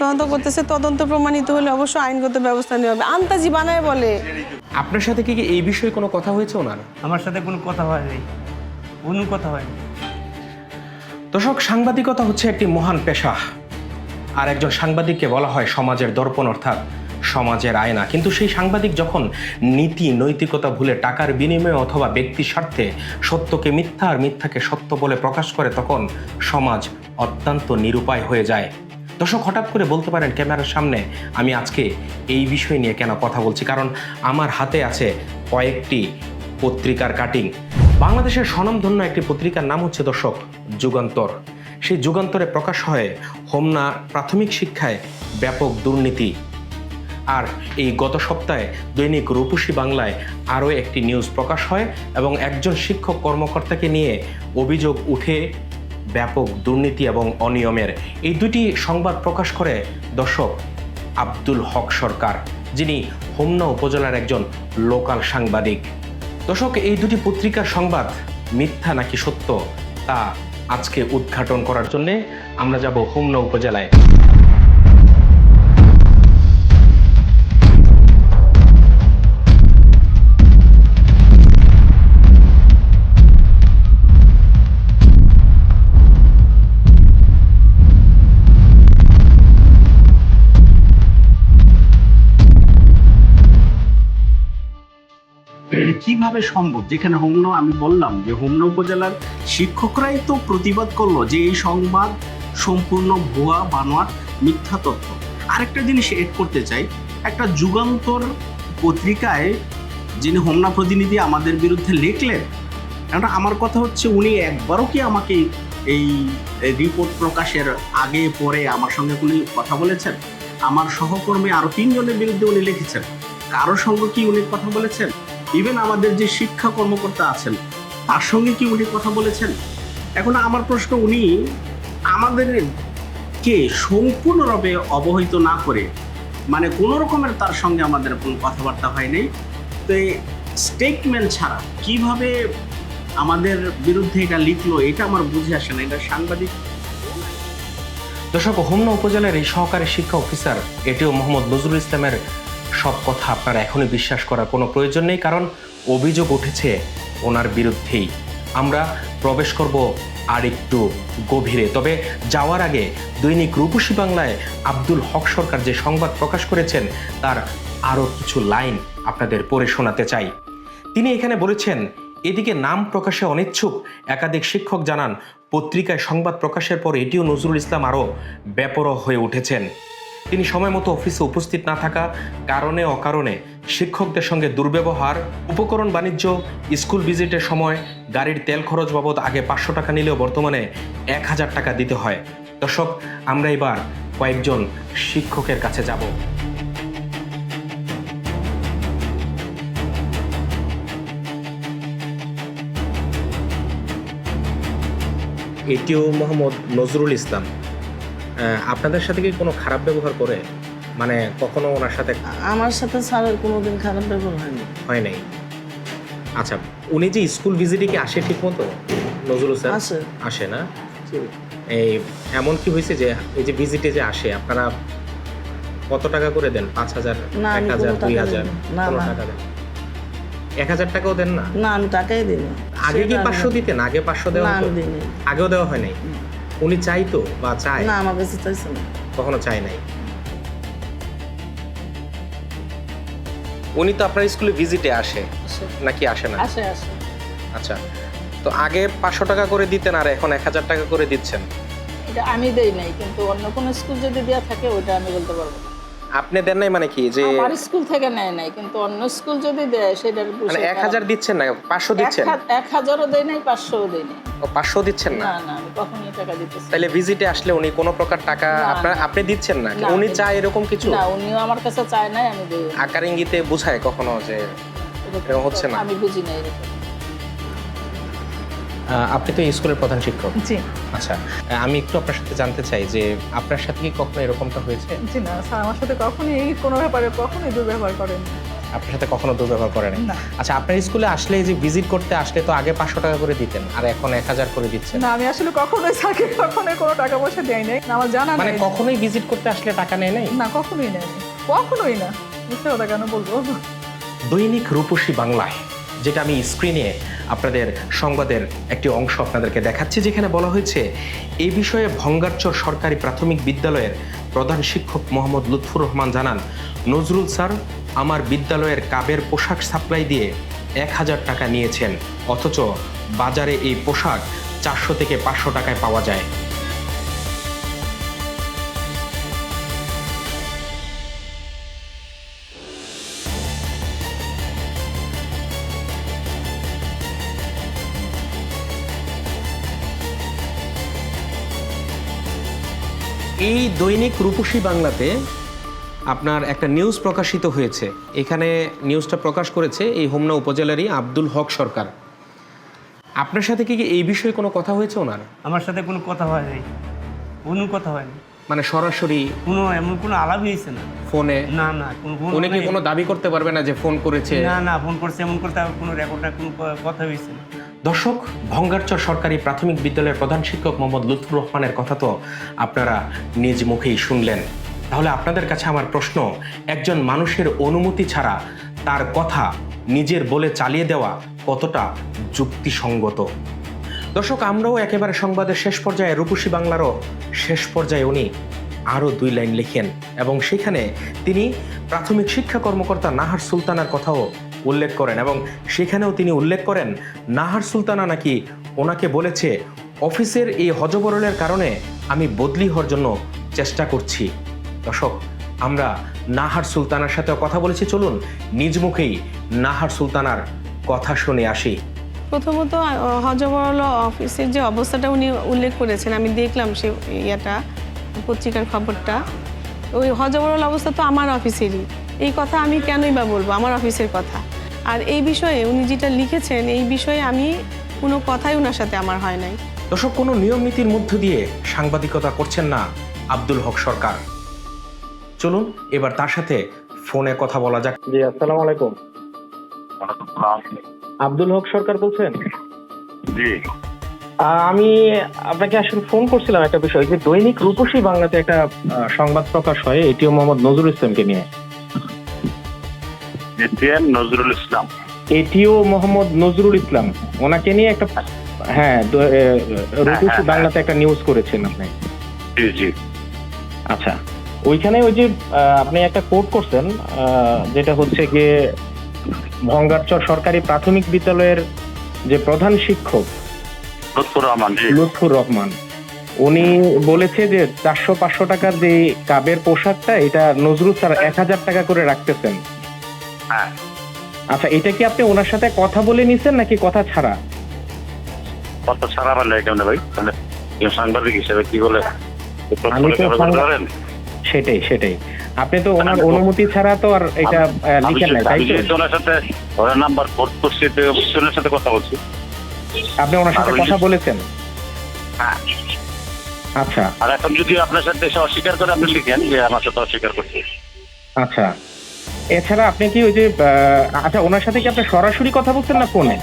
তদন্ত করতেছে তদন্ত প্রমাণিত হলে অবশ্য আইনগত ব্যবস্থা নেওয়া হবে। আন্তাজি বানায় বলে। আপনার সাথে কি কি এই বিষয়ে কোনো কথা হয়েছে ওনার? আমার সাথে কোনো কথা হয়নি। কোনো কথা হয়নি। দর্শক সাংবাদিকতা হচ্ছে একটি মহান পেশা। আর একজন সাংবাদিককে বলা হয় সমাজের দর্পণ অর্থাৎ সমাজের আয়না। কিন্তু সেই সাংবাদিক যখন নীতি নৈতিকতা ভুলে টাকার বিনিময়ে অথবা ব্যক্তি স্বার্থে সত্যকে মিথ্যা আর মিথ্যাকে সত্য বলে প্রকাশ করে তখন সমাজ অত্যন্ত নিরুপায় হয়ে যায়। দর্শক, হঠাৎ করে বলতে পারেন ক্যামেরার সামনে, আমি আজকে এই বিষয় নিয়ে কেন কথা বলছি? কারণ আমার হাতে আছে কয়েকটি পত্রিকার কাটিং বাংলাদেশের স্বনামধন্য একটি পত্রিকার নাম হচ্ছে দর্শক, যুগান্তর। সেই যুগান্তরে প্রকাশ হয় হোমনা প্রাথমিক শিক্ষায় ব্যাপক দুর্নীতি। আর এই গত সপ্তাহে দৈনিক রূপসী বাংলায় আরও একটি নিউজ প্রকাশ হয় এবং একজন শিক্ষক কর্মকর্তাকে নিয়ে অভিযোগ উঠে ব্যাপক দুর্নীতি এবং অনিয়মের। এই দুটি সংবাদ প্রকাশ করে দর্শক আব্দুল হক সরকার, যিনি হোমনা উপজেলার একজন লোকাল সাংবাদিক। দর্শক, এই দুটি পত্রিকার সংবাদ মিথ্যা নাকি সত্য তা আজকে উদ্ঘাটন করার জন্যে আমরা যাব হোমনা উপজেলায়। কীভাবে সম্ভব? যেখানে হোমনা, আমি বললাম যে হোমনা উপজেলার শিক্ষকরাই তো প্রতিবাদ করল যে এই সংবাদ সম্পূর্ণ ভুয়া, বানোয়াট, মিথ্যা তথ্য। আরেকটা জিনিস এড করতে চাই, একটা যুগান্তর পত্রিকায় যিনি হোমনা প্রতিনিধি আমাদের বিরুদ্ধে লিখলেন কারণ আমার কথা হচ্ছে উনি একবারও কি আমাকে এই রিপোর্ট প্রকাশের আগে পরে আমার সঙ্গে উনি কথা বলেছেন? আমার সহকর্মী আরও তিনজনের বিরুদ্ধে উনি লিখেছেন। কারোর সঙ্গে কি উনি কথা বলেছেন? ইভেন আমাদের যে শিক্ষা কর্মকর্তা আছেন, তার সঙ্গে কি উনি কথা বলেছেন? এখন আমার প্রশ্ন, উনি আমাদের কে সম্পূর্ণরূপে অবহিত না করে মানে কোনো রকমের তার সঙ্গে আমাদের কোনো কথাবার্তা হয়নি তো স্টেটমেন্ট ছাড়া কীভাবে আমাদের বিরুদ্ধে এটা লিখলো, এটা আমার বুঝে আসে না, এটা সাংবাদিক। দর্শক, হোমনা উপজেলার এই সহকারী শিক্ষা অফিসার, এটিও মোহাম্মদ নজরুল ইসলামের সব কথা আপনারা এখনই বিশ্বাস করার কোনো প্রয়োজন নেই, কারণ অভিযোগ উঠেছে ওনার বিরুদ্ধেই। আমরা প্রবেশ করব আর একটু গভীরে। তবে যাওয়ার আগে দৈনিক রূপসী বাংলায় আব্দুল হক সরকার যে সংবাদ প্রকাশ করেছেন, তার আরও কিছু লাইন আপনাদের পড়ে শোনাতে চাই। তিনি এখানে বলেছেন, এদিকে নাম প্রকাশে অনিচ্ছুক। একাধিক শিক্ষক জানান, পত্রিকায় সংবাদ প্রকাশের পর এটিও নজরুল ইসলাম আরও ব্যাপরহ হয়ে উঠেছেন। তিনি সময় মতো অফিসে উপস্থিত না থাকা কারণে অকারণে শিক্ষকদের সঙ্গে দুর্ব্যবহার, উপকরণ বাণিজ্য, স্কুল ভিজিটের সময় গাড়ির তেল খরচ বাবদ আগে পাঁচশো টাকা নিলেও বর্তমানে এক হাজার টাকা দিতে হয়। দর্শক, আমরা এবার কয়েকজন শিক্ষকের কাছে যাব। এটিও মোহাম্মদ নজরুল ইসলাম। আপনাদের সাথে কি কোনো খারাপ ব্যবহার করে? মানে কখনো ওনার সাথে আমার সাথে স্যারের কোনোদিন খারাপ ব্যবহার হয়নি। হয় নাই? আচ্ছা উনি যে স্কুল ভিজিটে কি আসে ঠিক মতো নজরুল স্যার? আসে। আসে না? এই এমন কি হয়েছে যে এই যে ভিজিটে যে আসে আপনারা কত টাকা করে দেন? পাঁচ হাজার এক হাজার দুই টাকা হাজার? কোনো টাকা দেন? এক হাজার টাকাও দেন না? না আমি টাকাই দিই আগে কি পাঁচশো দিতেন? আগে পাঁচশো দেওয়া আগেও দেওয়া হয় নাই? উনি চাইতো বা চায়? না আমার কাছে চাইছে না। কখনো চায় নাই? উনি তো আপনার স্কুলে ভিজিটে আসে। নাকি আসে না? আসে আসে। আচ্ছা তো আগে পাঁচশো টাকা করে দিতেন আর এখন এক হাজার টাকা করে দিচ্ছেন। এটা আমি দেই নাই কিন্তু অন্য কোনো স্কুল যদি দেওয়া থাকে ওটা আমি বলতে পারব না। আপনি দেন নাই মানে কি যে আমার স্কুল থেকে নেয় নাই কিন্তু অন্য স্কুল যদি দেয় সেটার মানে বিষয় এক হাজার দিচ্ছেন না পাঁচশো দিচ্ছেন? দেয় নাই দেয় নাই। ও, পাঁচশো দিচ্ছেন না? না না কখনোই টাকা দিতেছি না। তাহলে ভিজিটে আসলে উনি কোনো প্রকার টাকা আপনার আপনি দিচ্ছেন না? উনি চায় এরকম কিছু? না উনিও আমার কাছে চায় নাই আমি দেই আকার ইঙ্গিতে বুঝায় কখনো যে এরকম হচ্ছে না। আমি বুঝি না এরকম। আপনি তো এই স্কুলের প্রধান শিক্ষক। জি। আচ্ছা আমি একটু আপনার সাথে জানতে চাই যে আপনার সাথে কি কখনো এরকমটা হয়েছে? জি না স্যার আমার সাথে কখনোই এই কোনো ব্যাপারে কখনোই দুর্ব্যবহার করেন আপনার সাথে কখনো দুর্ব্যবহার করে নাই না। আচ্ছা আপনার স্কুলে আসলে যে ভিজিট করতে আসলে তো আগে পাঁচশো টাকা করে দিতেন আর এখন এক হাজার করে দিচ্ছেন। না আমি আসলে কখনোই স্যারকে কখনোই কোনো টাকা পয়সা দেয় নাই। আমার জানা মানে কখনোই ভিজিট করতে আসলে টাকা নেয় নাই? না কখনোই নেয় কখনোই না। বুঝতে কথা কেন বলব? দৈনিক রূপসী বাংলায় যেটা আমি স্ক্রিনে আপনাদের সংবাদের একটি অংশ আপনাদেরকে দেখাচ্ছি, যেখানে বলা হয়েছে, এ বিষয়ে ভঙ্গারচর সরকারি প্রাথমিক বিদ্যালয়ের প্রধান শিক্ষক মোহাম্মদ লুৎফুর রহমান জানান, নজরুল স্যার আমার বিদ্যালয়ের কাবের পোশাক সাপ্লাই দিয়ে এক হাজার টাকা নিয়েছেন, অথচ বাজারে এই পোশাক চারশো থেকে পাঁচশো টাকায় পাওয়া যায়। এই দৈনিক রূপসী বাংলাতে আপনার একটা নিউজ প্রকাশিত হয়েছে। এখানে নিউজটা প্রকাশ করেছে এই হোমনা উপজেলারই আব্দুল হক সরকার। আপনার সাথে কি এই বিষয়ে কোনো কথা হয়েছে ওনার? আমার সাথে কোনো কথা হয়নি। কোনো কথা হয়নি। মানে সরাসরি কোনো এমন কোনো আলাপ হয়েছে না। ফোনে? না না কোনো উনি কি কোনো দাবি করতে পারবে না যে ফোন করেছে? না না ফোন করছে এমন করতে কোনো রেকর্ড না কোনো কথা হয়েছে না। দর্শক ভঙ্গারচর সরকারি প্রাথমিক বিদ্যালয়ের প্রধান শিক্ষক মোহাম্মদ লুৎফুর রহমানের কথা তো আপনারা নিজ মুখেই শুনলেন। তাহলে আপনাদের কাছে আমার প্রশ্ন একজন মানুষের অনুমতি ছাড়া তার কথা নিজের বলে চালিয়ে দেওয়া কতটা যুক্তিসঙ্গত? দর্শক, আমরাও একেবারে সংবাদের শেষ পর্যায়ে রূপসী বাংলারও শেষ পর্যায়ে উনি আরও দুই লাইন লিখেন এবং সেখানে তিনি প্রাথমিক শিক্ষা কর্মকর্তা নাহার সুলতানার কথাও উল্লেখ করেন এবং সেখানেও তিনি উল্লেখ করেন, নাহার সুলতানা নাকি ওনাকে বলেছে, অফিসের এই হজবরলের কারণে আমি বদলি হওয়ার জন্য চেষ্টা করছি। দর্শক, আমরা নাহার সুলতানার সাথেও কথা বলেছি, চলুন নিজ মুখেই নাহার সুলতানার কথা শুনে আসি। প্রথমত হজবরল অফিসের যে অবস্থাটা উনি উল্লেখ করেছেন আমি দেখলাম সে ইয়াটা পত্রিকার খবরটা। ওই হজবরল অবস্থা তো আমার অফিসেরই। এই কথা আমি কেনই বা বলব? আমার অফিসের কথা। আর এই বিষয়ে উনি যেটা লিখেছেন এই বিষয়ে আমি কোনো কথাই ওনার সাথে আমার হয় নাই। দর্শক কোনো নিয়ম নীতির মধ্য দিয়ে সাংবাদিকতা করছেন না আব্দুল হক সরকার। চলুন এবার তার সাথে ফোনে কথা বলা যাক। জি আসসালামু আলাইকুম। আব্দুল হক সরকার বলছেন? জি। আমি আপনাকে আসলে ফোন করছিলাম একটা বিষয় যে দৈনিক রূপসী বাংলাতে একটা সংবাদ প্রকাশ হয় এটিও মোহাম্মদ নজরুল ইসলামকে নিয়ে। এটিএম নজরুল ইসলাম। এটিও মোহাম্মদ নজরুল ইসলাম। ওনাকে নিয়ে একটা হ্যাঁ রূপসী হ্যাঁ, বাংলাতে একটা নিউজ করেছেন আপনি। জি জি। আচ্ছা ওইখানে ওই যে আপনি একটা কোড করছেন যেটা হচ্ছে গিয়ে ভঙ্গারচর সরকারি প্রাথমিক বিদ্যালয়ের যে প্রধান শিক্ষক লুৎফুর রহমান লুৎফুর রহমান উনি বলেছে যে চারশো পাঁচশো টাকার যে কাবের পোশাকটা এটা নজরুল স্যার এক হাজার টাকা করে রাখতেছেন। হ্যাঁ। আচ্ছা এটা কি আপনি ওনার সাথে কথা বলে নিছেন নাকি কথা ছাড়া? কথা ছাড়া পারলে কেমন ভাই? সাংবাদিক হিসেবে কি বলে? সেটাই সেটাই। আপনি তো ওনার অনুমতি ছাড়া তো আর এটা লিখেন নাই যে- তাই তো? ওনার সাথে ওনার নাম্বার কোর্ট করছি তো ওনার সাথে কথা বলছি। আপনি ওনার সাথে কথা বলেছেন? হ্যাঁ। আচ্ছা। আর এখন যদি আপনার সাথে এসে অস্বীকার করে আপনি লিখেন যে আমার সাথে অস্বীকার করছি। আচ্ছা। এছাড়া আপনি কি ওই যে আচ্ছা ওনার সাথে কি আপনি সরাসরি কথা বলছেন না ফোনে?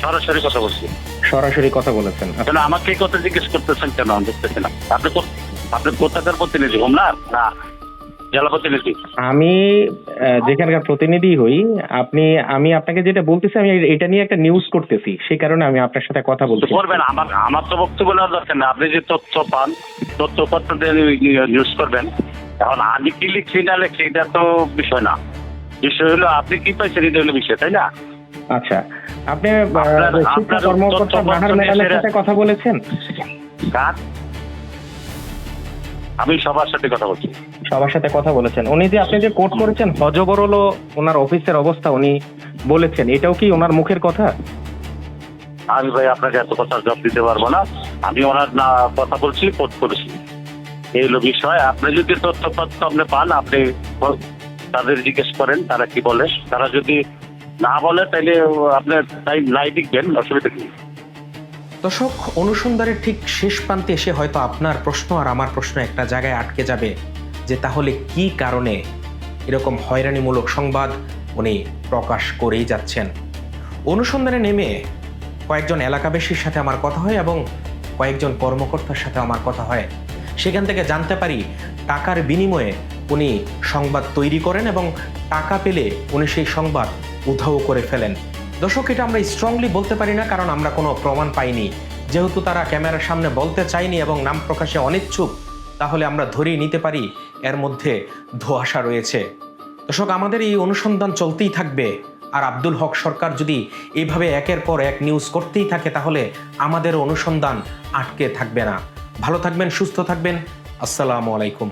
সরাসরি কথা বলছি। সরাসরি কথা বলেছেন আচ্ছা, আমাকে কথা জিজ্ঞেস করতেছেন কেন? আমি বুঝতেছি না। আপনি আপনি কোথাকার প্রতিনিধি হোম না জেলা প্রতিনিধি। আমি যেখানকার প্রতিনিধি হই আপনি আমি আপনাকে যেটা বলতেছি আমি এটা নিয়ে একটা নিউজ করতেছি। সেই কারণে আমি আপনার সাথে কথা তো বলছি করবেন আমার আমার তো বক্তব্য নেওয়ার দরকার না আপনি যে তথ্য পান তথ্যপত্র দিয়ে নিউজ করবেন এখন আমি কি লিখছি না লিখছি এটা তো বিষয় না। বিষয় হলো আপনি কি পাইছেন এটা হলো বিষয় তাই না? আচ্ছা আপনি আপনার- শিক্ষা কর্মকর্তা নাহার ম্যাডামের সাথে কথা বলেছেন? কার? আমি সবার সাথে কথা বলছি। সবার সাথে কথা বলেছেন। উনি যে আপনি যে কোর্ট করেছেন হজবরল ওনার অফিসের অবস্থা উনি বলেছেন। এটাও কি ওনার মুখের কথা? আমি ভাই আপনাকে এত কথা জবাব দিতে পারব না। আমি ওনার না কথা বলছি কোর্ট করেছি। এই হলো বিষয়। আপনি যদি তথ্যপত্র আপনি পান আপনি তাদের জিজ্ঞেস করেন তারা কি বলে? তারা যদি না বলে তাহলে আপনি তাই লাই লিখবেন অসুবিধা কি? দর্শক, অনুসন্ধানের ঠিক শেষ প্রান্তে এসে হয়তো আপনার প্রশ্ন আর আমার প্রশ্ন একটা জায়গায় আটকে যাবে যে তাহলে কি কারণে এরকম হয়রানিমূলক সংবাদ উনি প্রকাশ করেই যাচ্ছেন। অনুসন্ধানে নেমে কয়েকজন এলাকাবাসীর সাথে আমার কথা হয় এবং কয়েকজন কর্মকর্তার সাথে আমার কথা হয়। সেখান থেকে জানতে পারি, টাকার বিনিময়ে উনি সংবাদ তৈরি করেন এবং টাকা পেলে উনি সেই সংবাদ উধাও করে ফেলেন। দর্শক, এটা আমরা স্ট্রংলি বলতে পারি না, কারণ আমরা কোনো প্রমাণ পাইনি। যেহেতু তারা ক্যামেরার সামনে বলতে চায়নি এবং নাম প্রকাশে অনিচ্ছুক, তাহলে আমরা ধরেই নিতে পারি এর মধ্যে ধোঁয়াশা রয়েছে। দর্শক, আমাদের এই অনুসন্ধান চলতেই থাকবে। আর আব্দুল হক সরকার যদি এইভাবে একের পর এক নিউজ করতেই থাকে, তাহলে আমাদের অনুসন্ধান আটকে থাকবে না। ভালো থাকবেন, সুস্থ থাকবেন। আসসালামু আলাইকুম।